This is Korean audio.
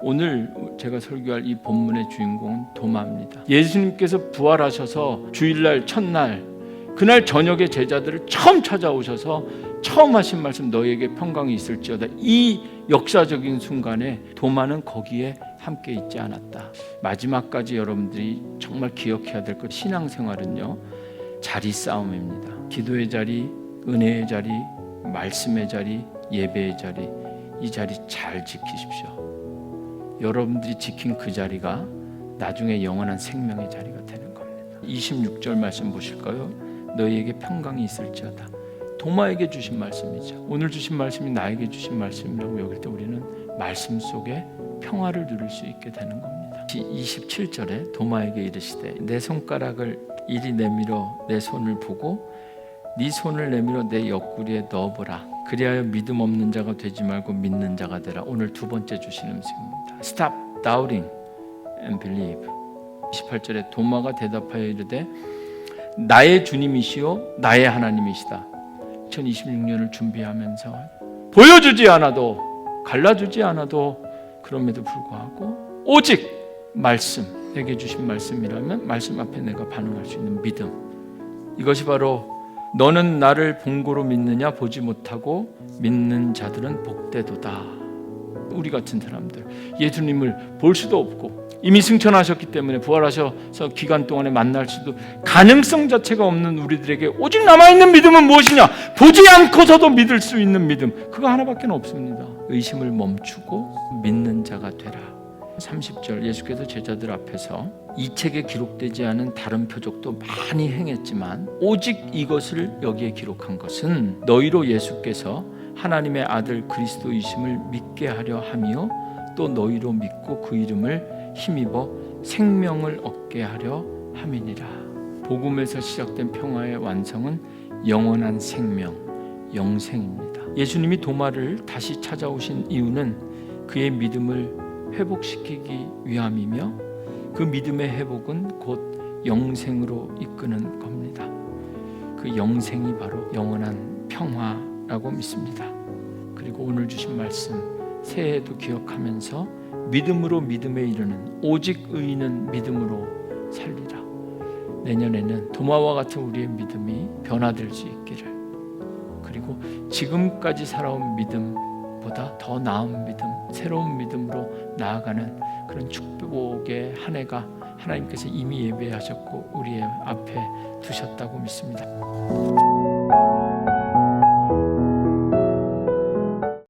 오늘 제가 설교할 이 본문의 주인공은 도마입니다. 예수님께서 부활하셔서 주일날 첫날 그날 저녁에 제자들을 처음 찾아오셔서 처음 하신 말씀 너희에게 평강이 있을지어다. 이 역사적인 순간에 도마는 거기에 함께 있지 않았다. 마지막까지 여러분들이 정말 기억해야 될 것 신앙생활은요. 자리 싸움입니다. 기도의 자리, 은혜의 자리, 말씀의 자리, 예배의 자리 이 자리 잘 지키십시오. 여러분들이 지킨 그 자리가 나중에 영원한 생명의 자리가 되는 겁니다. 26절 말씀 보실까요? 너희에게 평강이 있을지어다. 도마에게 주신 말씀이죠. 오늘 주신 말씀이 나에게 주신 말씀이라고 여길 때 우리는 말씀 속에 평화를 누릴 수 있게 되는 겁니다. 27절에 도마에게 이르시되 내 손가락을 이리 내밀어 내 손을 보고 네 손을 내밀어 내 옆구리에 넣어보라. 그리하여 믿음 없는 자가 되지 말고 믿는 자가 되라. 오늘 두 번째 주신 음식입니다. Stop doubting and believe. 28절에 도마가 대답하여 이르되 나의 주님이시요 나의 하나님이시다. 2026년을 준비하면서 보여주지 않아도 갈라주지 않아도 그럼에도 불구하고 오직 말씀 내게 주신 말씀이라면 말씀 앞에 내가 반응할 수 있는 믿음 이것이 바로 너는 나를 본고로 믿느냐 보지 못하고 믿는 자들은 복되도다. 우리 같은 사람들 예수님을 볼 수도 없고 이미 승천하셨기 때문에 부활하셔서 기간 동안에 만날 수도 가능성 자체가 없는 우리들에게 오직 남아 있는 믿음은 무엇이냐? 보지 않고서도 믿을 수 있는 믿음 그거 하나밖에 없습니다. 의심을 멈추고 믿는 자가 되라. 30절 예수께서 제자들 앞에서 이 책에 기록되지 않은 다른 표적도 많이 행했지만 오직 이것을 여기에 기록한 것은 너희로 예수께서 하나님의 아들 그리스도이심을 믿게 하려 함이요 또 너희로 믿고 그 이름을 힘입어 생명을 얻게 하려 함이니라. 복음에서 시작된 평화의 완성은 영원한 생명, 영생입니다. 예수님이 도마를 다시 찾아오신 이유는 그의 믿음을 회복시키기 위함이며 그 믿음의 회복은 곧 영생으로 이끄는 겁니다. 그 영생이 바로 영원한 평화라고 믿습니다. 그리고 오늘 주신 말씀 새해에도 기억하면서 믿음으로 믿음에 이르는 오직 의인은 믿음으로 살리라. 내년에는 도마와 같은 우리의 믿음이 변화될 수 있기를. 그리고 지금까지 살아온 믿음 보다 더 나은 믿음, 새로운 믿음으로 나아가는 그런 축복의 한 해가 하나님께서 이미 예배하셨고 우리의 앞에 두셨다고 믿습니다.